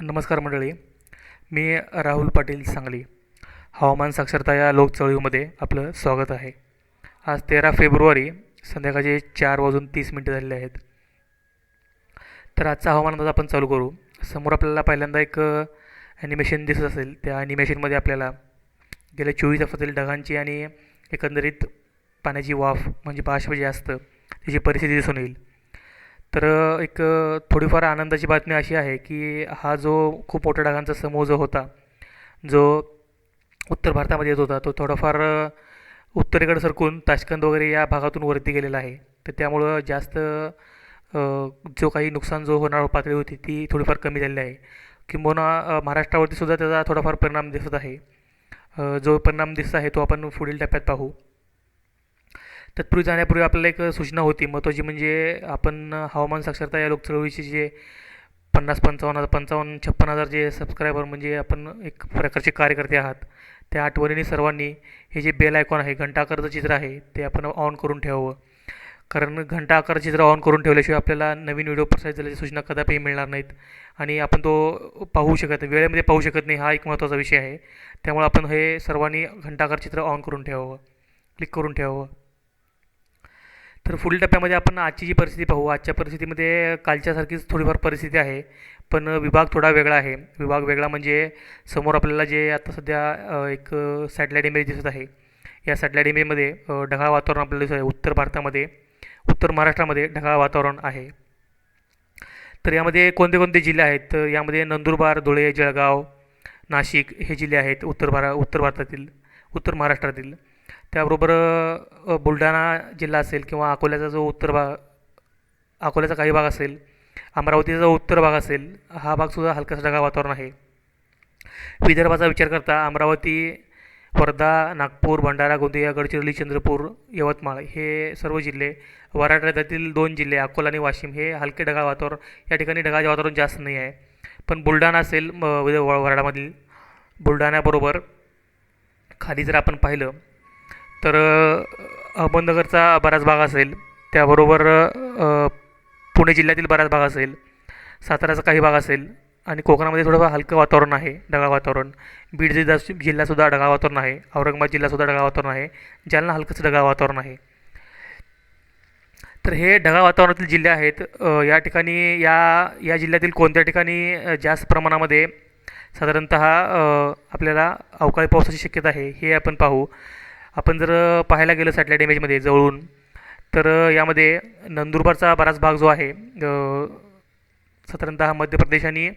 नमस्कार मंडळी. मी राहुल पाटील सांगली. हवामान साक्षरता या लोकचळवळीमध्ये आपलं स्वागत आहे. आज तेरा फेब्रुवारी संध्याकाळचे चार वाजून तीस मिनटं झालेले आहेत. तर आजचा हवामान अंदाज आपण चालू करू. समोर आपल्याला पहिल्यांदा एक ॲनिमेशन दिसत असेल. त्या ॲनिमेशनमध्ये आपल्याला गेल्या चोवीस तासातील ढगांची आणि एकंदरीत पाण्याची वाफ म्हणजे बाष्प जे असतं त्याची परिस्थिती दिसून येईल. तर एक थोडीफार आनंदाची बातमी अशी आहे की हा जो खूप मोठ्या डागांचा समूह जो होता जो उत्तर भारतामध्ये येत होता तो थोडाफार उत्तरेकडे सरकून ताश्कंद वगैरे या भागातून वरती गेलेला आहे. तर त्यामुळं जास्त जो काही नुकसान जो होणार पातळी होती ती थोडीफार कमी झालेली आहे. किंबहुना महाराष्ट्रावरती सुद्धा त्याचा थोडाफार परिणाम दिसत आहे. जो परिणाम दिसत आहे तो आपण पुढील टप्प्यात पाहू. तत्पूर्वी जाण्यापूर्वी आपल्याला एक सूचना होती. महत्त्वाची म्हणजे आपण हवामान साक्षरता या लोकचळवळीचे जे पन्नास पंचावन्न हजार पंचावन्न छप्पन हजार जे सबस्क्रायबर म्हणजे आपण एक प्रकारचे कार्यकर्ते आहात. त्या आठवणीने सर्वांनी हे जे बेल आयकॉन आहे घंटा चित्र आहे ते आपण ऑन करून ठेवावं. कारण घंटा आकाराचं चित्र ऑन करून ठेवल्याशिवाय आपल्याला नवीन व्हिडिओ प्रसारित झाल्याची सूचना कदापिही मिळणार नाहीत. आणि आपण तो पाहू शकत वेळेमध्ये पाहू शकत नाही हा एक महत्त्वाचा विषय आहे. त्यामुळे आपण हे सर्वांनी घंटाकार चित्र ऑन करून ठेवावं. क्लिक करून ठेवावं. तर पुढील टप्प्यामध्ये आपण आजची जी परिस्थिती पाहू आजच्या परिस्थितीमध्ये कालच्यासारखीच थोडीफार परिस्थिती आहे पण विभाग थोडा वेगळा आहे. विभाग वेगळा म्हणजे समोर आपल्याला जे आता सध्या एक सॅटेलाईट इमेज दिसत आहे. या सॅटेलाईट इमेजमध्ये ढगाळ वातावरण आपल्याला दिसत आहे. उत्तर भारतामध्ये उत्तर महाराष्ट्रामध्ये ढगाळ वातावरण आहे. तर यामध्ये कोणते कोणते जिल्हे आहेत? तर यामध्ये नंदुरबार धुळे जळगाव नाशिक हे जिल्हे आहेत उत्तर भारा उत्तर भारतातील उत्तर महाराष्ट्रातील. त्याबरोबर बुलढाणा जिल्हा असेल किंवा अकोल्याचा जो उत्तर भाग अकोल्याचा काही भाग असेल अमरावतीचा जो उत्तर भाग असेल हा भागसुद्धा हलकासा ढगाळ वातावरण आहे. विदर्भाचा विचार करता अमरावती वर्धा नागपूर भंडारा गोंदिया गडचिरोली चंद्रपूर यवतमाळ हे सर्व जिल्हे वऱ्हाड राज्यातील दोन जिल्हे अकोला आणि वाशिम हे हलके ढगाळ वातावरण या ठिकाणी ढगाळचे वातावरण जास्त नाही आहे. पण बुलढाणा असेल वराडामधील बुलढाण्याबरोबर खाली जर आपण पाहिलं तर अहमदनगरचा बराच भाग असेल. त्याबरोबर पुणे जिल्ह्यातील बराच भाग असेल. साताऱ्याचा काही भाग असेल. आणि कोकणामध्ये थोडंफार हलकं वातावरण आहे ढगाळ वातावरण. बीड जिल्हा जिल्हासुद्धा ढगाळ वातावरण आहे. औरंगाबाद जिल्हासुद्धा ढगाळ वातावरण आहे. जालना हलकंच ढगाळ वातावरण आहे. तर हे ढगाळ वातावरणातील जिल्हे आहेत. या ठिकाणी या या जिल्ह्यातील कोणत्या ठिकाणी जास्त प्रमाणामध्ये साधारणत आपल्याला अवकाळी पावसाची शक्यता आहे हे आपण पाहू. आपण जर पाहायला गेलं सॅटेलाईट इमेजमध्ये जवळून तर यामध्ये नंदुरबारचा बराच भाग जो आहे साधारणतः मध्य प्रदेश आणि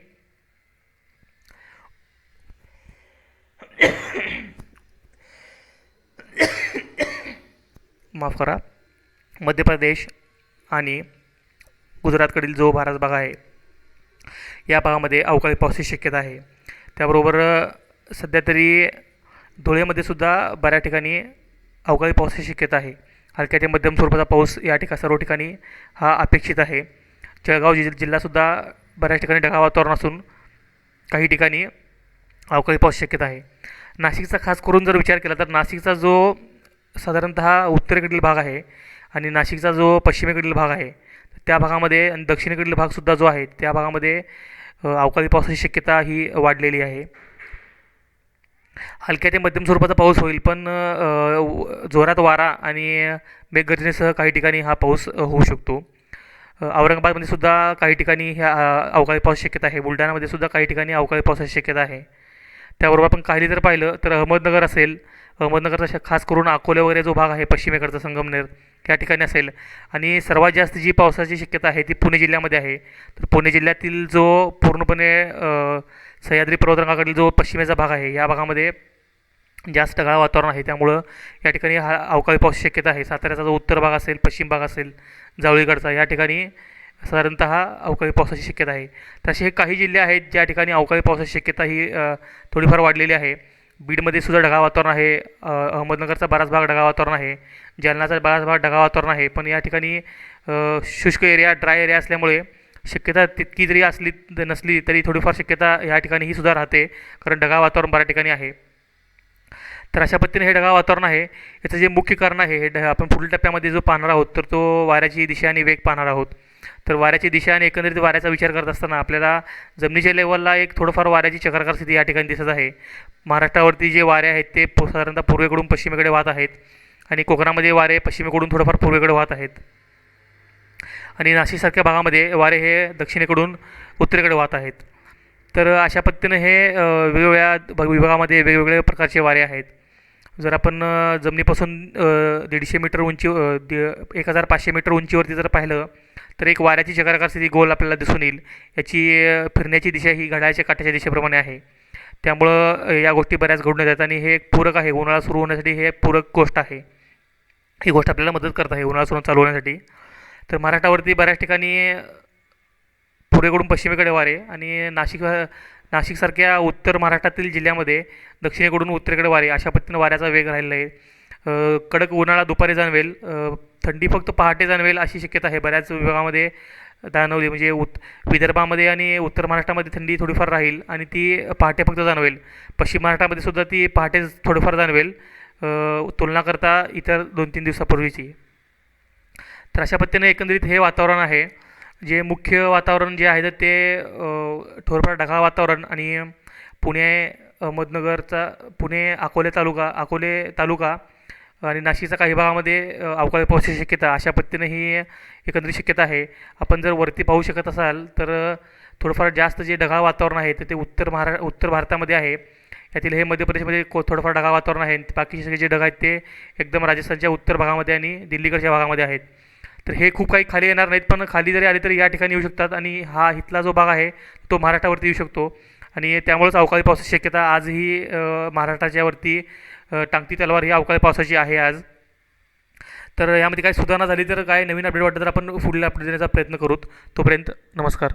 माफ करा मध्य प्रदेश आणि गुजरातकडील जो बराच भाग आहे या भागामध्ये अवकाळी पावसाची शक्यता आहे. त्याबरोबर सध्या तरी धुळेमध्ये सुद्धा बऱ्याच ठिकाणी अवकाळी पावसाची शक्यता आहे. हलक्या ते मध्यम स्वरूपाचा पाऊस या ठिकाणी सर्व ठिकाणी हा अपेक्षित आहे. जळगाव जि जिल्हासुद्धा बऱ्याच ठिकाणी ढगाळ वातावरण असून काही ठिकाणी अवकाळी पाऊस शक्यता आहे. नाशिकचा खास करून जर विचार केला तर नाशिकचा जो साधारणत उत्तरेकडील भाग आहे आणि नाशिकचा जो पश्चिमेकडील भाग आहे त्या भागामध्ये आणि दक्षिणेकडील भागसुद्धा जो आहे त्या भागामध्ये अवकाळी पावसाची शक्यता ही वाढलेली आहे. हलक्या ते मध्यम स्वरूपाचा पाऊस होईल पण जोरात वारा आणि मेघगर्जनेसह काही ठिकाणी हा पाऊस होऊ शकतो. औरंगाबादमध्ये सुद्धा काही ठिकाणी ह्या अवकाळी पाऊस शक्यता आहे. बुलढाणामध्ये सुद्धा काही ठिकाणी अवकाळी पावसाची शक्यता आहे. त्याबरोबर आपण काही जर पाहिलं तर अहमदनगर असेल अहमदनगरचा खास करून अकोले वगैरे जो भाग आहे पश्चिमेकडचा संगमनेर या ठिकाणी असेल. आणि सर्वात जास्त जी पावसाची शक्यता आहे ती पुणे जिल्ह्यामध्ये आहे. तर पुणे जिल्ह्यातील जो पूर्णपणे सह्याद्री पर्वतरांगाकडील जो पश्चिमेचा भाग आहे या भागामध्ये जास्त ढगाळ वातावरण आहे. त्यामुळं या ठिकाणी हा अवकाळी पाऊस शक्यता आहे. साताऱ्याचा जो उत्तर भाग असेल पश्चिम भाग असेल जावळीकडचा या ठिकाणी साधारणत अवकाळी पावसाची शक्यता आहे. तसे हे काही जिल्हे आहेत ज्या ठिकाणी अवकाळी पावसाची शक्यता ही थोडीफार वाढलेली आहे. बीडमध्ये सुद्धा ढगाळ वातावरण आहे अहमदनगरचा बराच भाग ढगाळ वातावरण आहे जालनाचा बराच भाग ढगाळ वातावरण आहे पण या ठिकाणी शुष्क एरिया ड्राय एरिया असल्यामुळे शक्यता तितकी जरी असली नसली तरी थोडीफार शक्यता या ठिकाणी ही सुद्धा राहते कारण ढगाळ वातावरण बऱ्या ठिकाणी आहे. तर अशा पद्धतीने हे ढगाळ वातावरण आहे. याचं जे मुख्य कारण आहे हे ढ आपण पुढील टप्प्यामध्ये जो पाहणार आहोत तर तो वाऱ्याची दिशा आणि वेग पाहणार आहोत. तर वाऱ्याची दिशा आणि एकंदरीत वाऱ्याचा विचार करत असताना आपल्याला जमिनीच्या लेवलला एक थोडंफार वाऱ्याची चक्राकार स्थिती या ठिकाणी दिसत आहे. महाराष्ट्रावरती जे वारे आहेत ते साधारणतः पूर्वेकडून पश्चिमेकडे वाहत आहेत आणि कोकणामध्ये वारे पश्चिमेकडून थोडंफार पूर्वेकडे वाहत आहेत. आणि नाशिकसारख्या भागामध्ये वारे हे दक्षिणेकडून उत्तरेकडे वाहत आहेत. तर अशा पद्धतीनं हे वेगवेगळ्या विभागामध्ये वेगवेगळ्या प्रकारचे वारे आहेत. जर आपण जमिनीपासून दीडशे मीटर उंची दि- एक हजार पाचशे मीटर उंचीवरती जर पाहिलं तर एक वाऱ्याची चक्राकार स्थिती गोल आपल्याला दिसून येईल. याची फिरण्याची दिशा ही घड्याळाच्या काठाच्या दिशेप्रमाणे आहे. त्यामुळं या गोष्टी बऱ्याच घडून येतात आणि हे एक पूरक आहे. उन्हाळा सुरू होण्यासाठी हे पूरक गोष्ट आहे. ही गोष्ट आपल्याला मदत करत आहे उन्हाळा सुरू चालू होण्यासाठी. तर महाराष्ट्रावरती बऱ्याच ठिकाणी पूर्वेकडून पश्चिमेकडे वारे आणि नाशिक नाशिकसारख्या उत्तर महाराष्ट्रातील जिल्ह्यामध्ये दक्षिणेकडून उत्तरेकडे वारे अशा पद्धतीनं वाऱ्याचा वेग राहिलेला आहे. कडक उन्हाळा दुपारी जाणवेल. थंडी फक्त पहाटे जाणवेल अशी शक्यता आहे. बऱ्याच विभागामध्ये जाणवली. म्हणजे उत् विदर्भामध्ये आणि उत्तर महाराष्ट्रामध्ये थंडी थोडीफार राहील आणि ती पहाटे फक्त जाणवेल. पश्चिम महाराष्ट्रामध्ये सुद्धा ती पहाटे थोडीफार जाणवेल. तुलना करता इतर दोन तीन दिवसापूर्वीची. तर अशा पद्धतीने एकंदरीत हे वातावरण आहे. जे मुख्य वातावरण जे आहे तर ते थोडंफार ढगाळ वातावरण आणि पुणे अहमदनगरचा पुणे अकोले तालुका अकोले तालुका आणि नाशिकच्या काही भागामध्ये अवकाळी पावसाची शक्यता अशा पद्धतीने ही एकंदरीत शक्यता आहे. आपण जर वरती पाहू शकत असाल तर थोडंफार जास्त जे ढगाळ वातावरण आहे तर ते उत्तर महारा उत्तर भारतामध्ये आहे. यातील हे मध्य प्रदेशमध्ये को थोडंफार ढगाळ वातावरण आहे. बाकीचे सगळे जे ढग आहेत ते एकदम राजस्थानच्या उत्तर भागामध्ये आणि दिल्लीकडच्या भागामध्ये आहेत. तर हे खूप काही खाली येणार नाहीत पण खाली जरी आले तरी या ठिकाणी येऊ शकतात आणि हा इथला जो भाग आहे तो महाराष्ट्रावरती येऊ शकतो. आणि त्यामुळेच अवकाळी पावसाची शक्यता आजही महाराष्ट्राच्यावरती टांगती तलवार ही अवकाळी पावसाची आहे आज. तर यामध्ये काही सुधारणा झाली तर काय नवीन अपडेट वाटलं तर आपण पुढील अपडेट देण्याचा प्रयत्न करूत. तोपर्यंत नमस्कार.